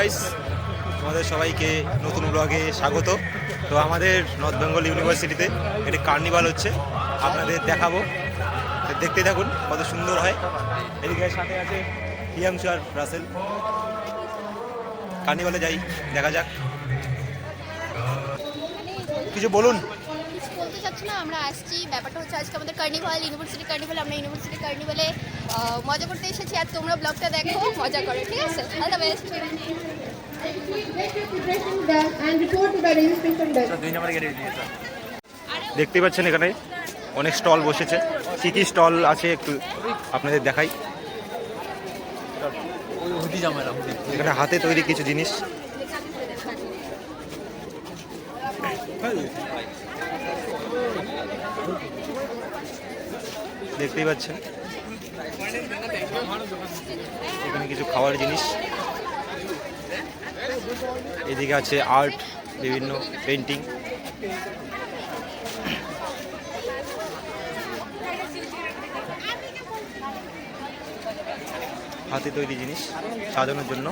Guys তোমাদের সবাইকে নতুন ব্লগে স্বাগত। তো আমাদের নর্থ বেঙ্গল ইউনিভার্সিটিতে একটি কার্নিভাল হচ্ছে। আপনাদের দেখাবো। দেখতে থাকুন কত সুন্দর হয়। এদিকে সাথে আছে হিয়াংশু আর রাসেল। কার্নিভালে যাই, দেখা যাক। কিছু বলুন। চাচ্ছি না, আমরা আসছি। ব্যাপারটা হচ্ছে আজকে আমাদের কার্নিভাল ইউনিভার্সিটি কার্নিভাল আমরা ইউনিভার্সিটি কার্নিভালে মজা করতে এসেছি। আর তোমরা ব্লগটা দেখো, মজা করো, ঠিক আছে. দেখতেই পাচ্ছেন এখানে অনেক স্টল বসেছে। কী কী স্টল আছে একটু আপনাদের দেখাই? এখানে হাতে তৈরি কিছু জিনিস। দেখতেই পাচ্ছেন। এখানে কিছু খাওয়ার জিনিস। এদিকে আছে আর্ট, বিভিন্ন পেন্টিং হাতে তৈরি জিনিস সাজানোর জন্য।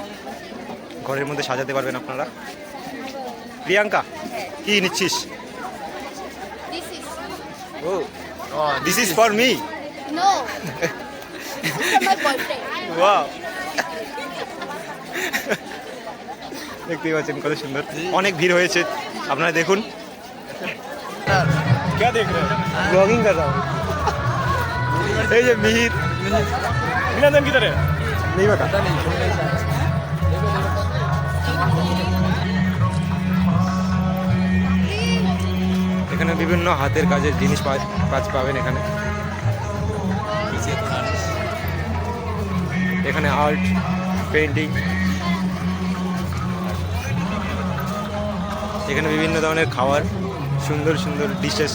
ঘরের মধ্যে সাজাতে পারবেন আপনারা। প্রিয়াঙ্কা, কি নিচ্ছিস? ও this is for me no my boyfriend wow দেখতেই পাচ্ছেন কত সুন্দর অনেক ভিড় হয়েছে আপনারা দেখুন क्या देख रहे हैं ब्लॉगिंग कर रहा हूँ ये जो मिहिर अभिनंदन किधर है नहीं बता এখানে বিভিন্ন হাতের কাজের জিনিস কাজ পাবেন এখানে। এখানে আর্ট পেন্টিং এখানে বিভিন্ন ধরনের খাবার সুন্দর সুন্দর ডিশেস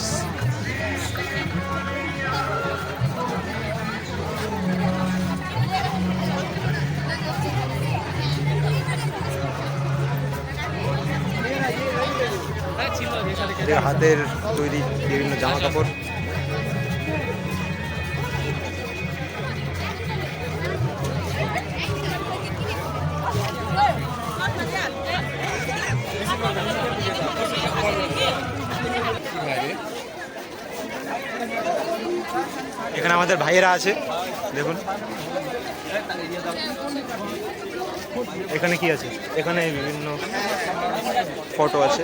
হাতের তৈরি বিভিন্ন জামা কাপড় এখানে আমাদের ভাইয়েরা আছে দেখুন। এখানে কি আছে? এখানে বিভিন্ন ফটো আছে।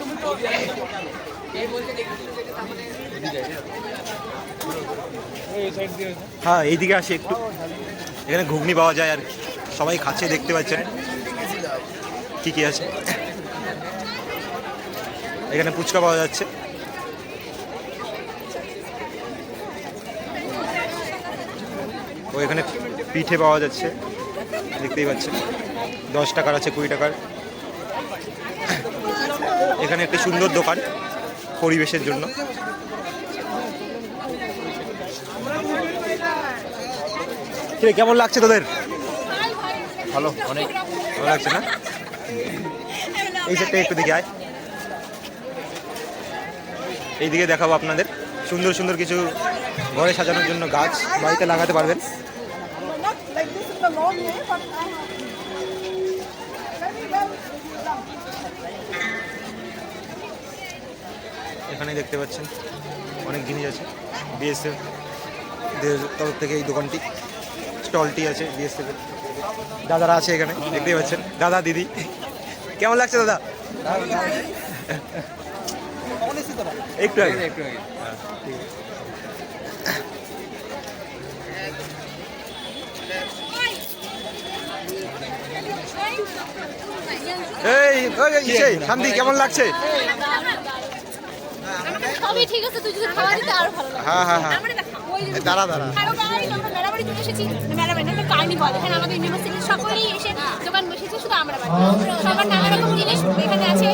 হ্যাঁ এইদিকে আসি একটু। এখানে ঘুগনি পাওয়া যায় আর সবাই খাচ্ছে, দেখতে পাচ্ছেন। কি কি আছে? এখানে ফুচকা পাওয়া যাচ্ছে। ও এখানে পিঠে পাওয়া যাচ্ছে। দেখতেই পাচ্ছেন। দশ টাকার আছে কুড়ি টাকার। এখানে একটি সুন্দর দোকান পরিবেশের জন্য। কিরে, কেমন লাগছে তোদের? ভালো অনেক। ভালো লাগছে না? এই সাইডটা একটু দিকে আয়। এইদিকে দেখাবো আপনাদের। সুন্দর সুন্দর কিছু ঘরে সাজানোর জন্য গাছ বাড়িতে লাগাতে পারবেন। এখানে দেখতে পাচ্ছেন অনেক জিনিস আছে বিএসএফ তরফ থেকে এই দোকানটি স্টলটি আছে বিএসএফ এর দাদারা আছে এখানে দেখতেই পাচ্ছেন দাদা দিদি কেমন লাগছে দাদা একটু আগে একটু আগে এই ওই, এই, শান্তি কেমন লাগছে সবই ঠিক আছে তুই যদি খাওয়া দিতে আরও ভালো লাগে। হ্যাঁ হ্যাঁ হ্যাঁ। আমরা দেখো ওই যে- দাঁড়া দাঁড়া। হ্যালো গাইস আমরা মেলাবাড়ি চলে এসেছি। মেলাবাড়ি একটা কার্নিভাল এখানে আমাদের ইউনিভার্সিটির সকলেই এসে দোকান বসেছে শুধু আমরা সবার নানা রকম জিনিস এখানে আছে।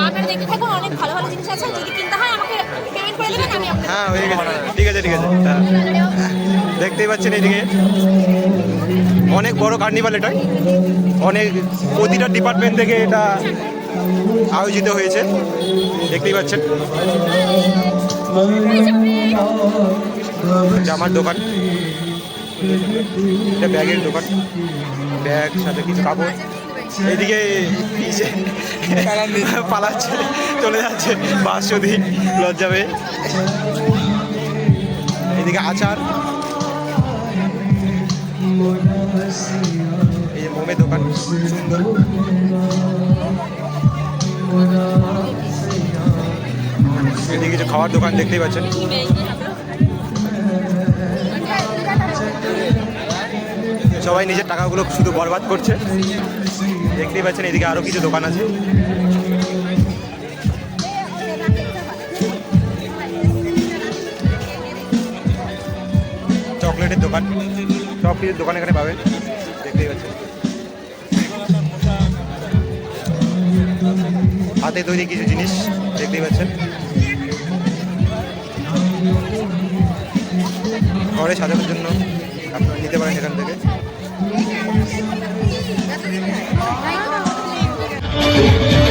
আপনারা দেখতে থাকুন অনেক ভালো ভালো জিনিস আছে। যদি কিনতে হয় আমাকে পেমেন্ট করে দেবেন আমি হ্যাঁ হয়ে গেছে। ঠিক আছে ঠিক আছে। হ্যাঁ। দেখতেই পাচ্ছেন এদিকে। অনেক বড় কার্নিভাল এটা অনেক প্রতিটা ডিপার্টমেন্ট থেকে এটা আয়োজিত হয়েছে। দেখতেই পাচ্ছেন। জামার দোকান। এটা ব্যাগের দোকান। ব্যাগ, সাথে কিছু কাপড়। এইদিকে পিছে পালাচ্ছে, চলে যাচ্ছে। বাস যদি লজ্জা পেয়ে। এইদিকে আচার। এই যে মোমের দোকান। সুন্দর এদিকে কিছু খাওয়ার দোকান দেখতেই পাচ্ছেন। সবাই নিজের টাকাগুলো শুধু বরবাদ করছে। দেখতেই পাচ্ছেন এদিকে আরও কিছু দোকান আছে। চকলেটের দোকান। কিছুর দোকান এখানে পাবেন। দেখতেই পাচ্ছেন। হাতে তৈরি কিছু জিনিস দেখতেই পাচ্ছেন ঘরে সাজানোর জন্য আপনারা নিতে পারেন এখান থেকে Thank you.